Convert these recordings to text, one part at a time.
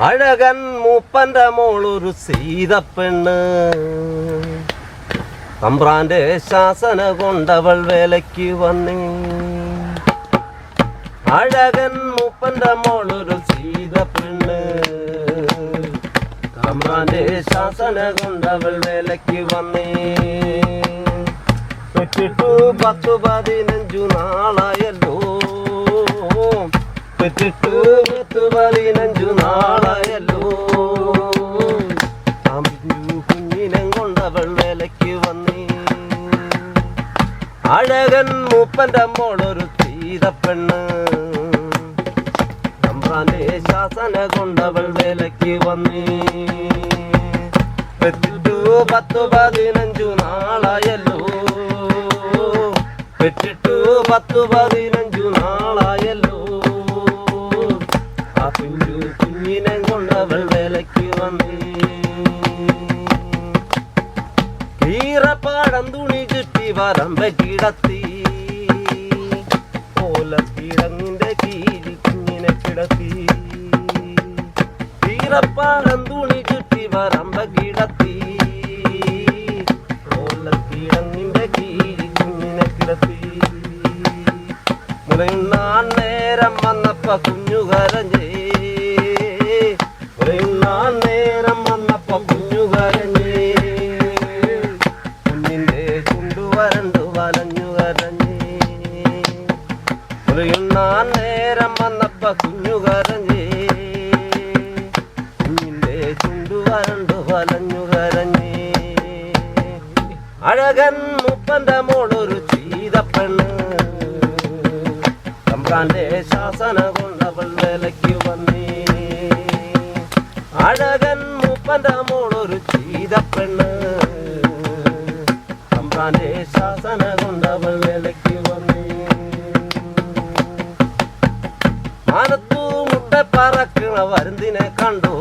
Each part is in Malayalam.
അഴകൻ മൂപ്പന്റെ മോളൊരു സീതപ്പെണ്ണ്. തമ്പ്രാന്റെ ശാസന കൊണ്ടവൾ വേലയ്ക്ക് വന്നേ. അഴകൻ മൂപ്പന്റെ മോളൊരു സീതപ്പെണ്ണ്. തമ്പ്രാന്റെ ശാസന കൊണ്ടവൾ വേലയ്ക്ക് വന്നേ. പെറ്റിട്ടു പത്തു പതിനഞ്ചു നാളായല്ലോ. പെറ്റിട്ടു പത്തു പതിനഞ്ചു അഴകൻ മൂപ്പന്റെ മോളൊരു തീതപ്പെണ്ണ് തമ്പ്രാന്റെ ശാസന കൊണ്ടവൾ വേലയ്ക്ക് വന്നേ. പത്തു പതിനഞ്ചു നാളായല്ലോ. പെറ്റിട്ടു പത്തു പതിനഞ്ചു നാളായല്ലോ. ആ കുഞ്ഞു കുഞ്ഞിനെ കൊണ്ടവൾ വേലയ്ക്ക് വന്നേ. കീറപ്പാടം തുണി വരമ്പ കിടത്തി. ഓലക്കിടങ്ങിന്റെ കീഴി കുഞ്ഞിനെ കിടത്തി. തീരപ്പാടം തുണി ചുറ്റി വരമ്പ കിടത്തി. ഓലക്കിടങ്ങിന്റെ കീഴി കുഞ്ഞിനെ കിടത്തി. മുലയുണ്ണാൻ നേരം വന്നപ്പ കുഞ്ഞു കരഞ്ഞേ മുലയുണ്ണാൻ നേരം വന്നപ്പ കുഞ്ഞു കരഞ്ഞേ. കുഞ്ഞിന്റെ ചുണ്ടു വരണ്ടു വലഞ്ഞു കരഞ്ഞേ. അഴകൻ മുപ്പന്റെ മോളൊരു ചീതപ്പെണ്ണ് തമ്പ്രാന്റെ ശാസന കൊണ്ടവൾ വിലയ്ക്ക് വന്നേ. അഴകൻ മുപ്പന്റെ മോളൊരു ചീതപ്പെണ്ണ് തമ്പ്രാന്റെ ശാസന കൊണ്ടവൾ വിലയ്ക്ക് വന്നേ. മാനത്തു മുട്ട പറക്കണ വരുന്തിനെ കണ്ടു.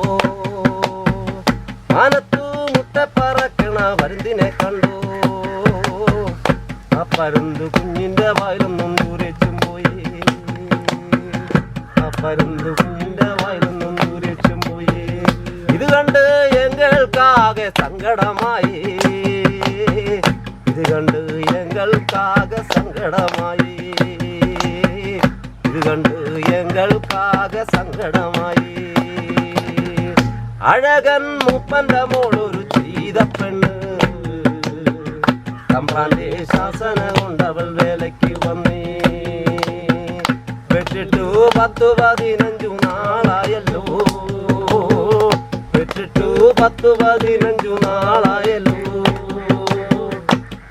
മാനത്തു മുട്ട പറക്കണ വരുന്തിനെ കണ്ടു. ആ പരുന്ത് കുഞ്ഞിന്റെ വായിലൊന്നും ദൂരേച്ചും പോയി. ആ പരുന്ത് കുഞ്ഞിന്റെ വായിലൊന്നും ദൂരേച്ചും പോയി. ഇത് കണ്ട് എങ്ങൾക്കാകെ സങ്കടമായി. ഇത് കണ്ട് എങ്ങൾക്കാകെ സങ്കടമായി. ഇത് കണ്ട് എങ്ങൾക്കാകെ സങ്കടമായി. അഴകൻ മുപ്പന്റെ മോളൊരു പെണ്ണ് തമ്പ്രാന്റെ ശാസന കൊണ്ടവൾ വേലയ്ക്ക് വന്നേ. പെട്ടിട്ടു പത്തു പതിനഞ്ചു നാളായല്ലോ. പെട്ടിട്ടു പത്തു പതിനഞ്ചു നാളായല്ലോ.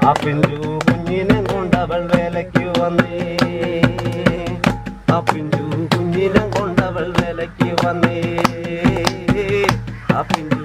ആ പിഞ്ചു കുഞ്ഞിനെ കൊണ്ടവൾ വേലയ്ക്ക് വന്നേ. ആ പിഞ്ചു കുഞ്ഞിനെ കൊണ്ടവൾ